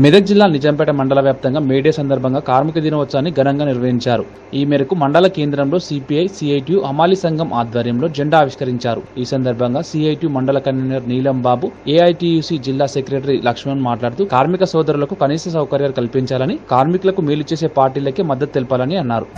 మెదక్ జిల్లా నిజాంపేట మండల వ్యాప్తంగా మేడే సందర్భంగా కార్మిక దినోత్సవాన్ని ఘనంగా నిర్వహించారు. ఈ మేరకు మండల కేంద్రంలో సిపిఐ సిఐటియు అమాలి సంఘం ఆధ్వర్యంలో జెండా ఆవిష్కరించారు. ఈ సందర్భంగా సిఐటియు మండల కన్వీనర్ నీలం బాబు ఏఐటియుసి జిల్లా సెక్రటరీ లక్ష్మణ్ మాట్లాడుతూ కార్మిక సోదరులకు కనీస సౌకర్యాలు కల్పించాలని కార్మికులకు మేలు చేసే పార్టీలకే మద్దతు తెలపాలని అన్నారు.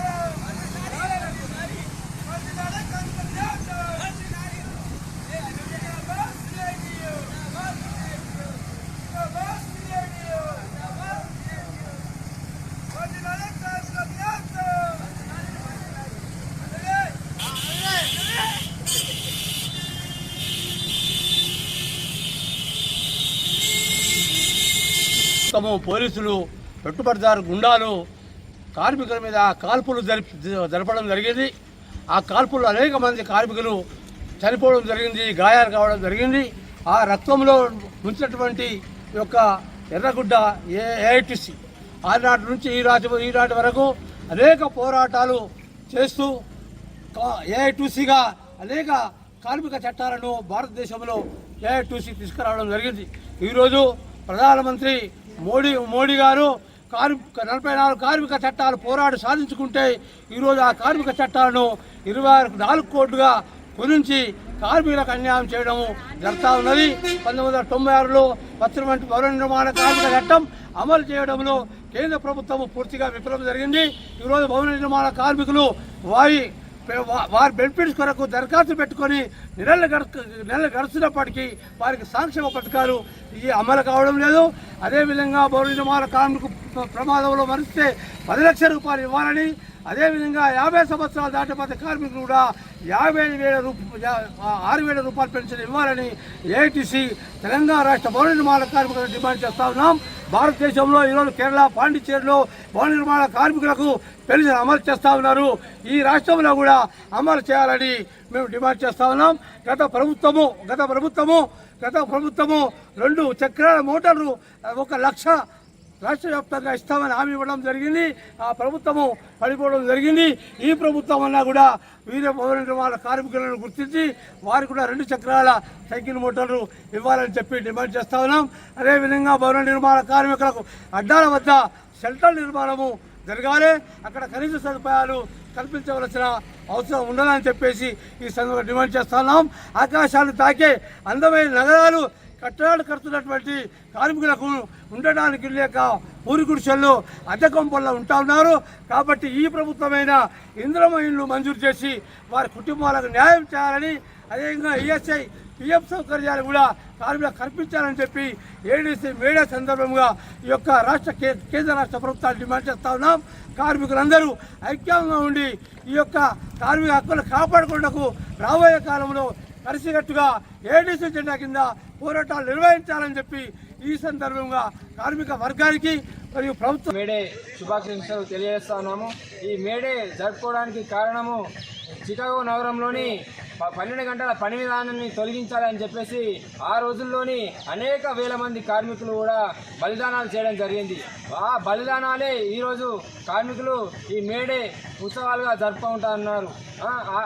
మొత్తము పోలీసులు పెట్టుబడిదారు గుండాలు కార్మికుల మీద కాల్పులు జరిపి జరపడం జరిగింది. ఆ కాల్పులు అనేక మంది కార్మికులు చనిపోవడం జరిగింది గాయాలు కావడం జరిగింది. ఆ రక్తంలో ముంచినటువంటి యొక్క ఎర్రగుడ్డ ఏ ఏఐటిసి ఆనాటి నుంచి ఈ రాజు ఈనాటి వరకు అనేక పోరాటాలు చేస్తూ ఏఐటీసీగా అనేక కార్మిక చట్టాలను భారతదేశంలో ఏఐటీసీ తీసుకురావడం జరిగింది. ఈరోజు ప్రధానమంత్రి మోడీ మోడీ గారు కార్మిక నలభై నాలుగు కార్మిక చట్టాలు పోరాడు సాధించుకుంటే ఈరోజు ఆ కార్మిక చట్టాలను ఇరవై నాలుగు కోట్లుగా గురించి కార్మికులకు అన్యాయం చేయడం జరుగుతూ ఉన్నది. పంతొమ్మిది వందల తొంభై ఆరులో వచ్చినటువంటి భవన నిర్మాణ కార్మిక చట్టం అమలు చేయడంలో కేంద్ర ప్రభుత్వం పూర్తిగా విఫలం జరిగింది. ఈరోజు భవన నిర్మాణ కార్మికులు వారి వారి బెనిఫిట్స్ కొరకు దరఖాస్తు పెట్టుకొని నెలలు గడుచు నెలలు గడుస్తున్నప్పటికీ వారికి సంక్షేమ పథకాలు ఇవి అమలు కావడం లేదు. అదేవిధంగా భవన నిర్మాణ కార్మికు ప్రమాదంలో మరిస్తే పది లక్షల రూపాయలు ఇవ్వాలని అదేవిధంగా యాభై సంవత్సరాలు దాటిపోతే కార్మికులు కూడా యాభై వేల రూపాయ ఆరు వేల రూపాయలు పెన్షన్ ఇవ్వాలని ఏఐటీసీ తెలంగాణ రాష్ట్ర భవన నిర్మాణ కార్మికులు డిమాండ్ చేస్తా ఉన్నాం. భారతదేశంలో ఈరోజు కేరళ పాండిచ్చేరిలో భవన నిర్మాణ కార్మికులకు పెన్షన్ అమలు చేస్తా ఉన్నారు. ఈ రాష్ట్రంలో కూడా అమలు చేయాలని మేము డిమాండ్ చేస్తా ఉన్నాం. గత ప్రభుత్వము గత ప్రభుత్వము గత ప్రభుత్వము రెండు చక్రాల మోటార్లు ఒక లక్ష రాష్ట్ర వ్యాప్తంగా ఇస్తామని హామీ ఇవ్వడం జరిగింది. ఆ ప్రభుత్వము పడిపోవడం జరిగింది. ఈ ప్రభుత్వం అన్నా కూడా వీర భవన నిర్మాణ కార్మికులను గుర్తించి వారికి కూడా రెండు చక్రాల సైకిల్ మోటార్లు ఇవ్వాలని చెప్పి డిమాండ్ చేస్తా ఉన్నాం. అదేవిధంగా భవన నిర్మాణ కార్మికులకు అడ్డాల వద్ద షెల్టర్ నిర్మాణము జరగాలి. అక్కడ కనీస సదుపాయాలు కల్పించవలసిన అవసరం ఉండదని చెప్పేసి ఈ సందర్భంగా డిమాండ్ చేస్తున్నాం ఆకాశాన్ని తాకే అందమైన నగరాలు కట్టడాలు కడుతున్నటువంటి కార్మికులకు ఉండడానికి లేక ఊరి గుడిసెల్లో అద్దె కొంపల్లో ఉంటా ఉన్నారు. కాబట్టి ఈ ప్రభుత్వమైన ఇంద్రమహిళ్ళు మంజూరు చేసి వారి కుటుంబాలకు న్యాయం చేయాలని అదేవిధంగా ఈఎస్ఐ పిఎఫ్ సౌకర్యాలు కూడా కార్మికులకు కల్పించాలని చెప్పి ఏడీసీ మీడియా సందర్భంగా ఈ యొక్క రాష్ట్ర కే- కేంద్ర రాష్ట్ర ప్రభుత్వాలు డిమాండ్ చేస్తా ఉన్నాం. కార్మికులందరూ ఐక్యంగా ఉండి ఈ యొక్క కార్మిక హక్కులు కాపాడుకున్నకు రాబోయే కాలంలో కలిసికట్టుగా ఏడీసీ జెండా కింద పోరాటాలు నిర్వహించాలని చెప్పి ఈ సందర్భంగా కార్మిక వర్గానికి మరియు ప్రభుత్వం మేడే శుభాకాంక్షలు తెలియజేస్తా ఉన్నాము. ఈ మేడే జరుపుకోవడానికి కారణము చికాగో నగరంలోని పన్నెండు గంటల పని విధానాన్ని తొలగించాలని చెప్పేసి ఆ రోజుల్లోని అనేక వేల మంది కార్మికులు కూడా బలిదానాలు చేయడం జరిగింది. ఆ బలిదానాలే ఈరోజు కార్మికులు ఈ మేడే ఉత్సవాలుగా జరుపుకుంటా ఉన్నారు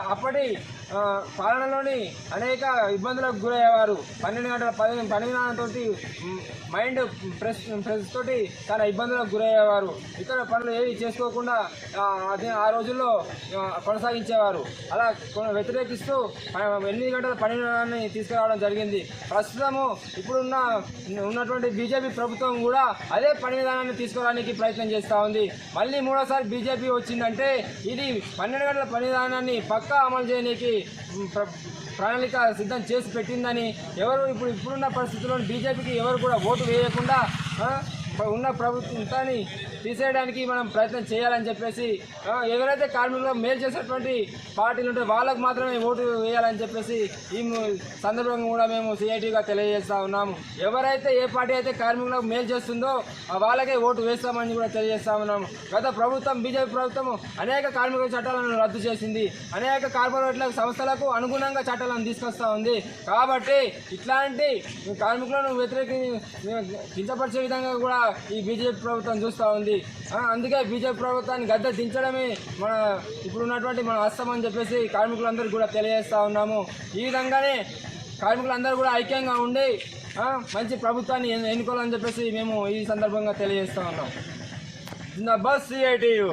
అప్పటి పాలనలోని అనేక ఇబ్బందులకు గురయ్యేవారు. పన్నెండు గంటల పది పని విధానంతో మైండ్ ప్రెస్ ప్రెస్ తోటి చాలా ఇబ్బందులకు గురయ్యేవారు. ఇతర పనులు ఏవి చేసుకోకుండా ఆ, రోజుల్లో కొనసాగించేవారు. అలా వ్యతిరేకిస్తూ ఎనిమిది గంటల పని తీసుకురావడం జరిగింది. ప్రస్తుతము ఇప్పుడున్న ఉన్నటువంటి బీజేపీ ప్రభుత్వం కూడా అదే పని విధానాన్ని తీసుకురావడానికి ప్రయత్నం చేస్తూ ఉంది. మళ్ళీ మూడోసారి బీజేపీ వచ్చిందంటే ఇది పన్నెండు గంటల పని విధానాన్ని పక్కా అమలు చేయడానికి ప్రణాళిక సిద్ధం చేసి పెట్టిందని ఎవరు ఇప్పుడు ఇప్పుడున్న పరిస్థితుల్లో బీజేపీకి ఎవరు కూడా ఓటు వేయకుండా ఉన్న ప్రభుత్వాన్ని తీసేయడానికి మనం ప్రయత్నం చేయాలని చెప్పేసి ఎవరైతే కార్మికులకు మేలు చేసేటువంటి పార్టీలు ఉంటే వాళ్ళకు మాత్రమే ఓటు వేయాలని చెప్పేసి ఈ సందర్భంగా కూడా మేము సిఐటిగా తెలియజేస్తా ఉన్నాము. ఎవరైతే ఏ పార్టీ అయితే కార్మికులకు మేలు చేస్తుందో వాళ్ళకే ఓటు వేస్తామని కూడా తెలియజేస్తా ఉన్నాము. గత ప్రభుత్వం బీజేపీ ప్రభుత్వం అనేక కార్మిక చట్టాలను రద్దు చేసింది. అనేక కార్పొరేట్ల సంస్థలకు అనుగుణంగా చట్టాలను తీసుకొస్తా ఉంది. కాబట్టి ఇట్లాంటి కార్మికులను వ్యతిరేకి కించపరిచే విధంగా కూడా ఈ బీజేపీ ప్రభుత్వం చూస్తూ ఉంది. అందుకే బీజేపీ ప్రభుత్వాన్ని గద్దె దించడమే మన ఇప్పుడు ఉన్నటువంటి మన అస్తం అని చెప్పేసి కార్మికులందరూ కూడా తెలియజేస్తా ఉన్నాము. ఈ విధంగానే కార్మికులందరూ కూడా ఐక్యంగా ఉండి మంచి ప్రభుత్వాన్ని ఎన్నుకోవాలని చెప్పేసి మేము ఈ సందర్భంగా తెలియజేస్తూ ఉన్నాం. Bus CITU